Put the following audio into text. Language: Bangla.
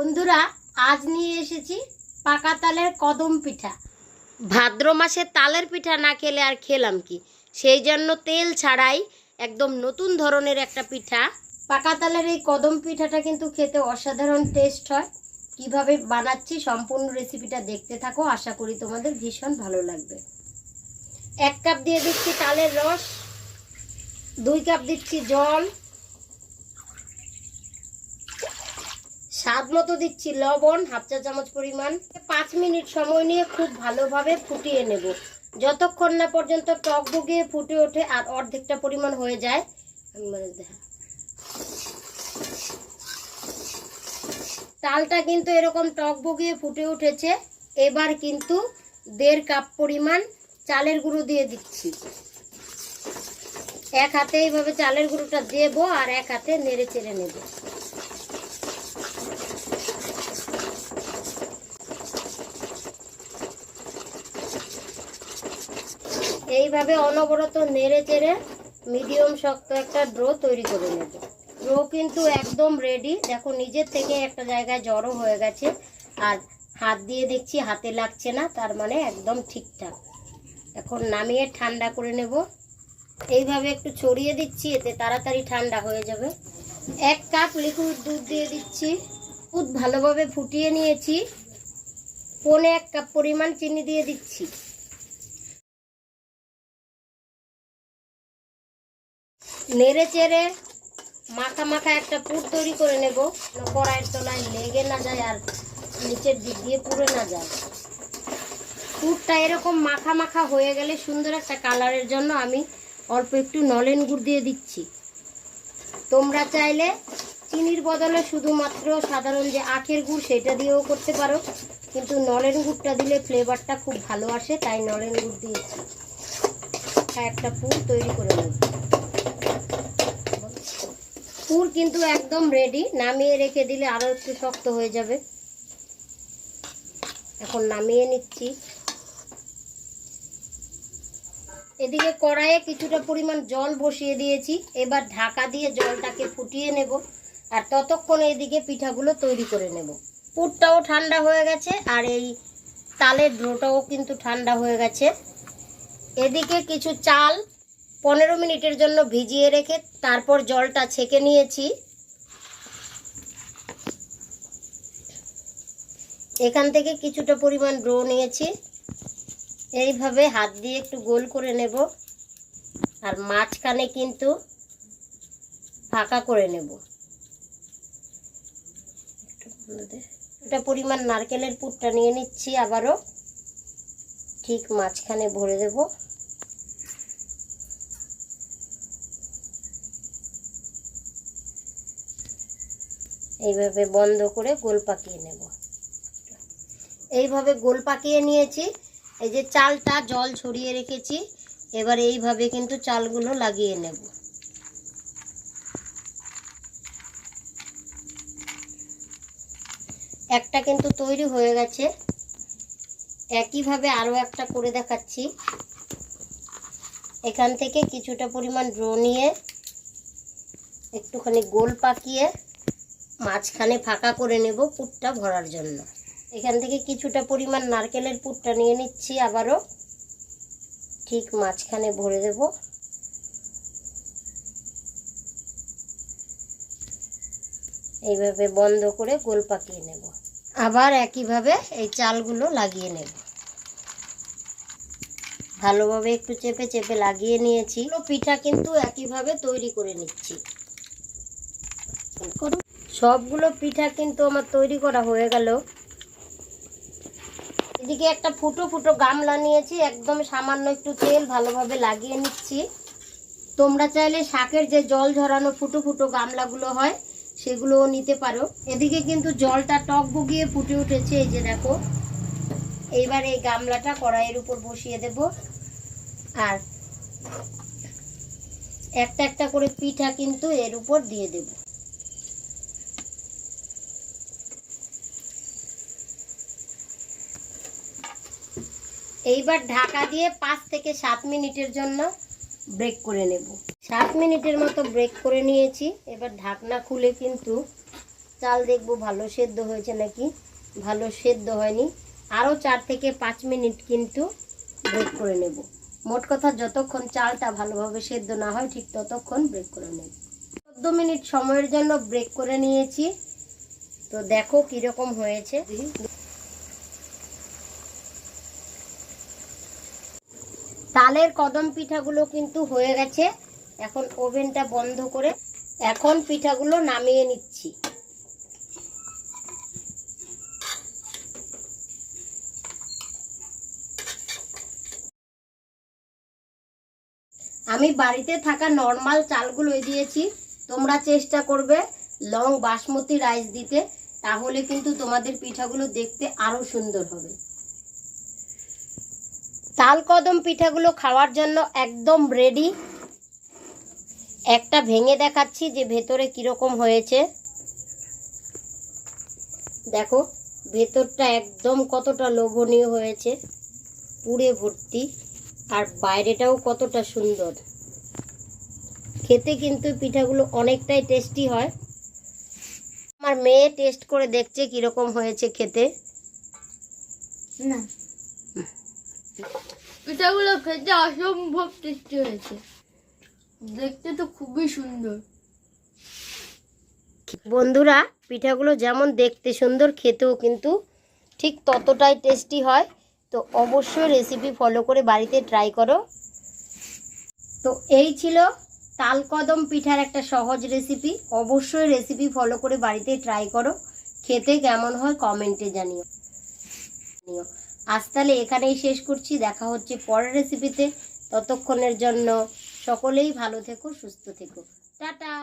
বন্ধুরা, আজ নিয়ে এসেছি পাকা তালের কদম পিঠা। ভাদ্র মাসে তালের পিঠা না খেলে আর খেলাম কি? সেই জন্য তেল ছাড়াই একদম নতুন ধরনের একটা পিঠা। পাকা তালের এই কদম পিঠাটা কিন্তু খেতে অসাধারণ টেস্ট হয়। কীভাবে বানাচ্ছি সম্পূর্ণ রেসিপিটা দেখতে থাকো, আশা করি তোমাদের ভীষণ ভালো লাগবে। এক কাপ দিয়ে দিচ্ছি তালের রস, দুই কাপ দিচ্ছি জল স্বাদ মতো দিচ্ছি লবণ, হাফ চা চামচ পরিমাণ। পাঁচ মিনিট সময় নিয়ে খুব ভালোভাবে ফুটিয়ে নেব। যতক্ষণ না পর্যন্ত টক বগিয়ে ফুটে ওঠে আর অর্ধেকটা পরিমাণ হয়ে যায়, আমি মানে কিন্তু এরকম টক বগিয়ে ফুটে উঠেছে। এবার কিন্তু দেড় কাপ পরিমাণ চালের গুঁড়ো দিয়ে দিচ্ছি। এক হাতে এইভাবে চালের গুঁড়োটা দেবো আর এক হাতে নেড়ে চেড়ে নেব। এইভাবে অনবরত নেড়ে চেড়ে মিডিয়াম শক্ত একটা ড্রো তৈরি করে নেব। ড্রো কিন্তু একদম রেডি দেখো, নিজের থেকে একটা জায়গায় জড়ো হয়ে গেছে। আর হাত দিয়ে দেখছি হাতে লাগছে না, তার মানে একদম ঠিকঠাক। এখন নামিয়ে ঠান্ডা করে নেব। এইভাবে একটু ছড়িয়ে দিচ্ছি, এতে তাড়াতাড়ি ঠান্ডা হয়ে যাবে। এক কাপ লিকুইড দুধ দিয়ে দিচ্ছি। দুধ ভালোভাবে ফুটিয়ে নিয়েছি। পনে এক কাপ পরিমাণ চিনি দিয়ে দিচ্ছি। নেড়ে চেড়ে মাখা মাখা একটা পুর তৈরি করে নেব। কড়াইয়ের তলায় লেগে না যায় আর নিচের দিক দিয়ে পুড়ে না যায়। পুরটা এরকম মাখা মাখা হয়ে গেলে সুন্দর একটা কালারের জন্য আমি অল্প একটু নলেন গুড় দিয়ে দিচ্ছি। তোমরা চাইলে চিনির বদলে শুধুমাত্র সাধারণ যে আখের গুড় সেটা দিয়েও করতে পারো, কিন্তু নলেন গুড়টা দিলে ফ্লেভারটা খুব ভালো আসে, তাই নলেন গুড় দিয়েছি। একটা পুর তৈরি করে নেব। পুর কিন্তু একদম রেডি নামিয়ে রেখে দিলে আরও একটু শক্ত হয়ে যাবে। এখন নামিয়ে নিচ্ছি। এদিকে কড়াইয়ে কিছুটা পরিমাণ জল বসিয়ে দিয়েছি। এবার ঢাকা দিয়ে জলটাকে ফুটিয়ে নেব আর ততক্ষণে এদিকে পিঠাগুলো তৈরি করে নেব। পুরটাও ঠান্ডা হয়ে গেছে আর এই তালের ড্রোটাও কিন্তু ঠান্ডা হয়ে গেছে। এদিকে কিছু চাল পনেরো মিনিটের জন্য ভিজিয়ে রেখে তারপর জলটা ছেঁকে নিয়েছি। এখান থেকে কিছুটা পরিমাণ ড্রো নিয়েছি। এইভাবে হাত দিয়ে একটু গোল করে নেব আর মাঝখানে কিন্তু ফাঁকা করে নেব। এটা পরিমাণ নারকেলের পুরটা নিয়ে নিচ্ছি আবারও। ঠিক মাঝখানে ভরে দেবো। এইভাবে বন্ধ করে গোল পাকিয়ে নেব। এইভাবে গোল পাকিয়ে নিয়েছি। এই যে চালটা জল ছড়িয়ে রেখেছি, এবার এইভাবে কিন্তু চালগুলো লাগিয়ে নেব। একটা কিন্তু তৈরি হয়ে গেছে। একইভাবে আরও একটা করে দেখাচ্ছি। এখান থেকে কিছুটা পরিমাণ ড্রো নিয়ে একটুখানি গোল পাকিয়ে মাঝখানে ফাঁকা করে নেব পুরটা ভরার জন্য। এখান থেকে কিছুটা পরিমাণ নারকেলের পুরটা নিয়ে নিচ্ছি আবারও। ঠিক মাঝখানে ভরে দেব। এইভাবে বন্ধ করে গোল পাকিয়ে নেব। আবার একইভাবে এই চালগুলো লাগিয়ে নেব। ভালোভাবে একটু চেপে চেপে লাগিয়ে নিয়েছি। পিঠা কিন্তু একইভাবে তৈরি করে নিচ্ছি। করুন সবগুলো পিঠা কিন্তু আমার তৈরি করা হয়ে গেল। এদিকে একটা ফুটো ফুটো গামলা নিয়েছি, একদম সামান্য একটু তেল ভালোভাবে লাগিয়ে নিচ্ছি। তোমরা চাইলে শাকের যে জল ঝরানো ফুটো ফুটো গামলাগুলো হয়, সেগুলোও নিতে পারো। এদিকে কিন্তু জলটা টক বগিয়ে ফুটে উঠেছে, এই যে দেখো। এইবার এই গামলাটা কড়াইয়ের উপর বসিয়ে দেব। আর একটা একটা করে পিঠা কিন্তু এর উপর দিয়ে দেবো। এইবার ঢাকা দিয়ে পাঁচ থেকে সাত মিনিটের জন্য ব্রেক করে নেব। সাত মিনিটের মতো ব্রেক করে নিয়েছি। এবার ঢাকনা খুলে কিন্তু চাল দেখব ভালো সেদ্ধ হয়েছে নাকি? ভালো সেদ্ধ হয়নি। আরও চার থেকে পাঁচ মিনিট কিন্তু ব্রেক করে নেব। মোট কথা যতক্ষণ চালটা ভালোভাবে সেদ্ধ না হয়, ঠিক ততক্ষণ ব্রেক করে নেব। চোদ্দ মিনিট সময়ের জন্য ব্রেক করে নিয়েছি। তো দেখো কীরকম হয়েছে। তালের কদম পিঠাগুলো কিন্তু হয়ে গেছে। এখন ওভেনটা বন্ধ করে এখন পিঠাগুলো নামিয়ে নিচ্ছি। আমি বাড়িতে থাকা নর্মাল চালগুলোই দিয়েছি। তোমরা চেষ্টা করবে লং বাসমতি রাইস দিতে, তাহলে কিন্তু তোমাদের পিঠাগুলো দেখতে আরও সুন্দর হবে। তাল কদম পিঠাগুলো খাওয়ার জন্য একদম রেডি একটা ভেঙে দেখাচ্ছি যে ভেতরে কীরকম হয়েছে। দেখো, ভেতরটা একদম কতটা লোভনীয় হয়েছে। পুড়ে ভর্তি, আর বাইরেটাও কতটা সুন্দর। খেতে কিন্তু পিঠাগুলো অনেকটাই টেস্টি হয়। আমার মেয়ে টেস্ট করে দেখছে কীরকম হয়েছে খেতে। না। পিঠাগুলো খেতে অসম্ভব টেস্টি হয়েছে। দেখতে তো খুবই সুন্দর। বন্ধুরা, পিঠাগুলো যেমন দেখতে সুন্দর, খেতেও কিন্তু ঠিক ততটাই টেস্টি হয়। তো অবশ্যই রেসিপি ফলো করে বাড়িতে ট্রাই করো। তো এই ছিল তালকদম পিঠার একটা সহজ রেসিপি অবশ্যই রেসিপি ফলো করে বাড়িতে ট্রাই করো। খেতে কেমন হয় কমেন্টে জানিও। আজ তাহলে এখানেই শেষ করছি। দেখা হচ্ছে পরের রেসিপিতে ততক্ষণের জন্য সকলেই ভালো থেকো, সুস্থ থেকো। টাটা!